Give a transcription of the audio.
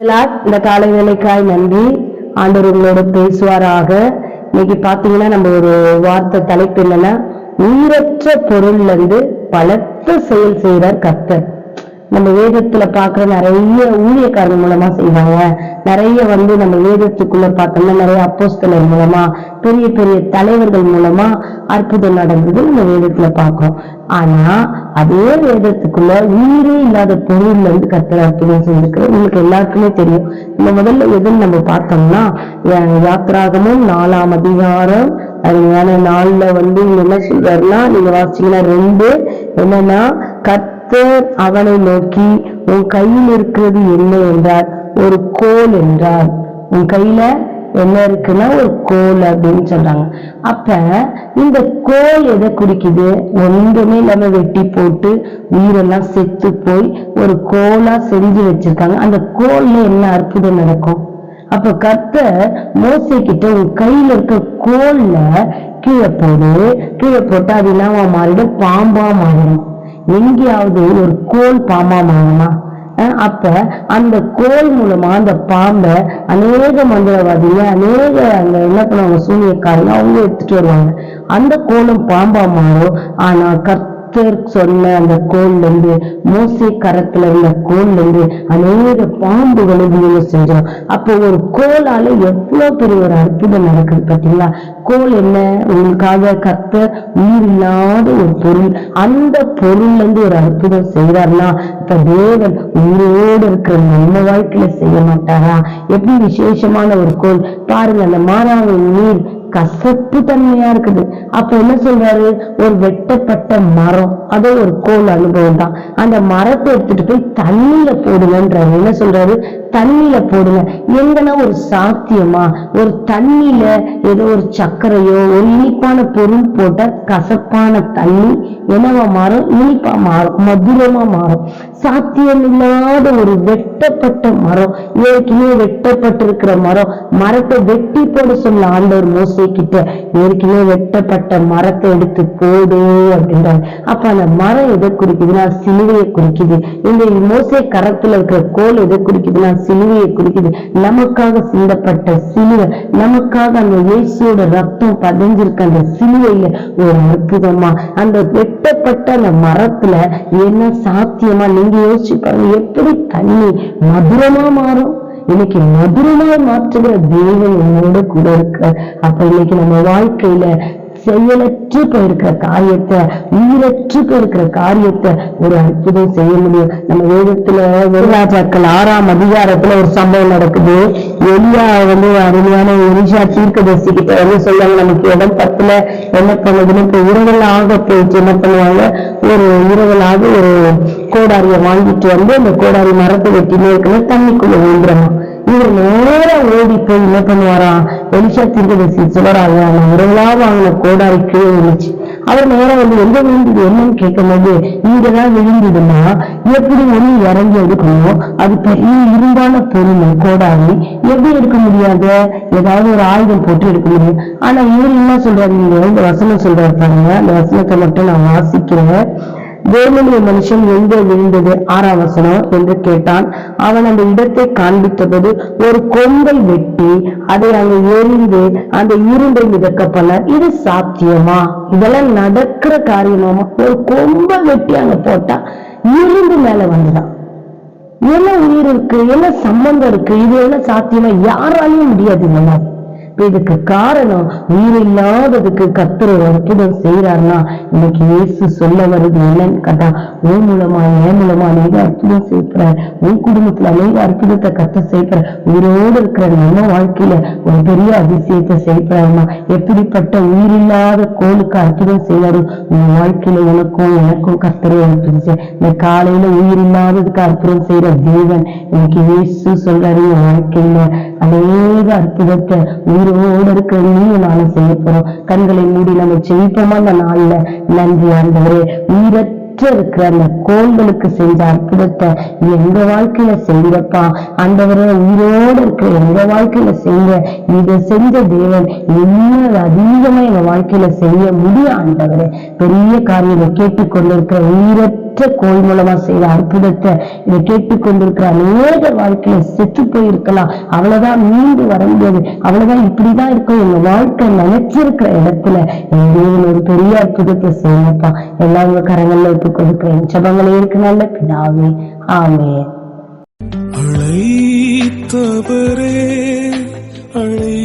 இந்த காலை வேலைக்காய் நன்றி ஆண்டவர் உங்களோட பேசுவாராக. இன்னைக்கு பாத்தீங்கன்னா நம்ம ஒரு வார்த்தை தலைப்பு என்னன்னா உயிரற்ற பொருள்ல இருந்து பலத்த செயல் செய்கிறார் கர்த்தர். நம்ம வேதத்துல பாக்குற நிறைய ஊழியக்காரர் மூலமா செய்வாங்க. நிறைய வந்து நம்ம வேதத்துக்குள்ள பார்த்தோம்னா நிறைய அப்போஸ்தலர் மூலமா பெரிய பெரிய தலைவர்கள் மூலமா அற்புதம் நடந்தது நம்ம வேதத்துல பார்க்கிறோம். ஆனா அதே வேதத்துக்குள்ள உயிரே இல்லாத பொருள்ல இருந்து கர்த்தர் அற்புதம் செஞ்சிருக்கிறது உங்களுக்கு எல்லாருக்குமே தெரியும். இந்த முதல்ல எதுன்னு நம்ம பார்த்தோம்னா யா- யாத்திராகமும் நாலாம் அதிகாரம் அருமையான நாள்ல வந்து என்ன சொல்றாருன்னா நீங்க வாசிச்சீங்கன்னா ரெண்டு என்னன்னா கர்த்தர் அவனை நோக்கி உன் கையில் இருக்கிறது என்ன? என்றார். ஒரு கோல் என்றார். உன் கையில என்ன இருக்குன்னா ஒரு கோல் அப்படின்னு சொல்றாங்க. அப்ப இந்த கோல் எதை குறிக்குது? ஒன்றுமே இல்லாம வெட்டி போட்டு உயிரெல்லாம் செத்து போய் ஒரு கோலா செஞ்சு வச்சிருக்காங்க. அந்த கோல்ல என்ன அற்புதம் நடக்கும்? அப்ப கர்த்தர் மோசை கிட்ட உன் கையில இருக்க கோல்ல கீழே போடு. கீழே போட்டு அது என்னவா மாறிடும்? பாம்பா மாறிடும். எங்கேயாவது ஒரு கோல் பாம்பா மாறுமா அஹ் அப்ப அந்த கோல் மூலமா அந்த பாம்பை அநேக மந்திரவாதிங்க அநேக அந்த என்ன பண்ணுவாங்க சூனியக்காரங்க அவங்க எடுத்துட்டு வருவாங்க. அந்த கோலும் பாம்பா மாறும். ஆனா கத்தர் சொன்ன அந்த கோல்ல இருந்து மூசை கரத்துல இருந்த கோல்ல இருந்து அநேக பாம்புகளை விழுங்க செஞ்சோம். அப்போ ஒரு கோலால எவ்வளவு பெரிய ஒரு அற்புதம் நடக்குது பாத்தீங்களா கோல் என்ன? உங்களுக்காக கத்தர் உயிர் இல்லாத ஒரு பொருள். அந்த பொருள்ல இருந்து ஒரு அற்புதம் செய்யறாருன்னா இப்ப தேவன் உயிரோடு இருக்கிற நம்ம வாழ்க்கையில செய்ய மாட்டாரா? எப்படி விசேஷமான ஒரு கோல். பாருங்க அந்த மாறாவை நீர் கசப்பு தன்மையா இருக்குது. அப்ப என்ன சொல்றாரு? ஒரு வெட்டப்பட்ட மரம். அதோ ஒரு கோல் அனுபவம் தான். அந்த மரத்தை எடுத்துட்டு போய் தண்ணியில போடுங்கன்றாரு என்ன சொல்றாரு? தண்ணியில போடுங்க. எங்கன்னா ஒரு சாத்தியமா? ஒரு தண்ணியில ஏதோ ஒரு சர்க்கரையோ ஒரு இனிப்பான பொருள் போட்டா கசப்பான தண்ணி என்னவா மாறும்? இனிப்பா மாறும். மதுரமா மாறும். சாத்தியம் இல்லாத ஒரு வெட்டப்பட்ட மரம். ஏற்கனவே வெட்டப்பட்டிருக்கிற மரம். மரத்தை வெட்டி போட சொல்ல ஆண்டவர் மோச கிட்ட ஏற்கனவே வெட்டப்பட்ட மரத்தை எடுத்து போடு அப்படின்றாங்க அப்ப அந்த மரம் எதை குறிக்குதுன்னா சிலுவையை குறிக்குது. இந்த மோசை கரத்துல இருக்கிற கோல் எதை குறிக்குதுன்னா சிலுவையை குறிக்குது. நமக்காக சிந்தப்பட்ட சிலுவை நமக்காக அந்த இயேசுவோட ரத்தம் பதிஞ்சிருக்க அந்த சிலுவையில ஒரு அற்புதமா அந்த வெட்டப்பட்ட அந்த மரத்துல என்ன சாத்தியமா? நீங்க யோசிச்சு பாருங்க எப்படி தண்ணி மதுரமா மாறும்? இன்னைக்கு மதுரமாய் மாற்றுகிற தேவன் உங்களோட கூட இருக்க. அப்ப இன்னைக்கு நம்ம வாழ்க்கையில செயலற்று போயிருக்கிற காரியத்தை உயிரற்று போயிருக்கிற காரியத்தை ஒரு அற்புதம் செய்ய முடியும். நம்ம வேதத்துல வேதாஜாக்கள் ஆறாம் அதிகாரத்துல ஒரு சம்பவம் நடக்குது. எலியா வந்து அருமையான எலிஷா தீர்க்கதரிசி கிட்ட வந்து சொல்லுவாங்க. நமக்கு இடம் பத்துல என்ன பண்ணுதுன்னு இப்ப இரவலாக போயிட்டு என்ன பண்ணுவாங்க? ஒரு இரவலாக ஒரு கோடாரியை வாங்கிட்டு வந்து அந்த கோடாரி மரத்தை வெட்டினே இருக்கணும் தண்ணிக்குள்ள விழுந்துறமா இவர் நேரம் ஓடி போய் என்ன பண்ணுவாராம் எலிஷா தீர்க்கதரிசி சொல்றாங்க நான் இரவலா வாங்கின கோடாரி கீழே விழுச்சு அவர் நேரம் வந்து எங்க விழுந்தது? என்னன்னு கேட்கும்போது இங்கதான் விழுந்ததுன்னா எப்படி ஒண்ணு இறங்கி எடுக்கணும்? அது பெரிய இரும்பான பொருள் கோடாரி. எப்படி எடுக்க முடியாது? ஏதாவது ஒரு ஆயுதம் போட்டு எடுக்க முடியும். ஆனா இவர் என்ன சொல்றாரு? நீங்க இந்த வசனம் சொல்றாரு பாருங்க. அந்த வசனத்தை மட்டும் நான் வாசிக்கிறேன். தேவனுடைய மனுஷன் எங்கே விழுந்தது? ஆறாம் வசனம் என்று கேட்டான். அவன் அந்த இடத்தை காண்பித்தபோது ஒரு கொம்பை வெட்டி அதை அங்க எரிந்து அந்த இரும்பை மிதக்கப்பல. இது சாத்தியமா? இதெல்லாம் நடக்கிற காரியமாமா? ஒரு கொம்பை வெட்டி அங்க போட்டா இருந்து மேல வந்துதான். என்ன உயிர் இருக்கு? என்ன சம்பந்தம் இருக்கு? இது என்ன சாத்தியமா? யாராலையும் முடியாது இந்த மாதிரி இதுக்கு காரணம் உயிர் இல்லாததுக்கு கர்த்தர் அற்புதம் செய்யறாருன்னா இன்னைக்கு இயேசு சொல்ல வருது என்னன்னு கேட்டா உன் மூலமா என் மூலமா அநேக அற்புதம் செய்யற உன் குடும்பத்துல அநேக அற்புதத்தை கத்த செய்யப்படுற உயிரோடு இருக்கிற நம்ம வாழ்க்கையில ஒரு பெரிய அதிசயத்தை செய்யப்படுறாருமா எப்படிப்பட்ட உயிரில்லாத கோளுக்கு அற்புதம் செய்வாரு? உன் வாழ்க்கையில உனக்கும் எனக்கும் கர்த்தர் அற்புதம் செய்ய இந்த காலையில உயிரில்லாததுக்கு அற்புதம் செய்யற தேவன் இன்னைக்கு இயேசு சொல்றாரு என் வாழ்க்கையில அநேக அற்புதத்தை உயிரோடு இருக்க நீயும் நானும் செய்ய போறோம். கண்களை மூடி நம்ம ஜெயிப்போமா? அந்த நாள்ல. நன்றி ஆண்டவரே. உயிரற்ற நிலையற்ற இருக்கிற அந்த கோள்களுக்கு செஞ்ச அற்புதத்தை எங்க வாழ்க்கையில செய்யப்பா ஆண்டவரே உயிரோடு இருக்கிற எங்க வாழ்க்கையில செய்ய இதை செஞ்ச தேவன் இன்னும் அதிகமா எங்க வாழ்க்கையில செய்ய முடியும் ஆண்டவரே. பெரிய காரியத்தை கேட்டுக்கொண்டிருக்கிற உயிரற்ற கோள் மூலமா செய்த அற்புதத்தை இதை கேட்டுக்கொண்டிருக்கிற அநேக வாழ்க்கையில செத்து போயிருக்கலாம். அவ்வளவுதான் மீண்டு வர முடியாது. அவ்வளவுதான் இப்படிதான் இருக்கும். எங்க வாழ்க்கை நினைச்சிருக்கிற இடத்துல தேவன் ஒரு பெரிய அற்புதத்தை செய்யப்பா. எல்லாம் உங்க கரங்கள்ல கொடுக்கிறேன் ஜபங்களை இருக்கு நல்ல பிதாவே. ஆமே அழைத்தவரே அழை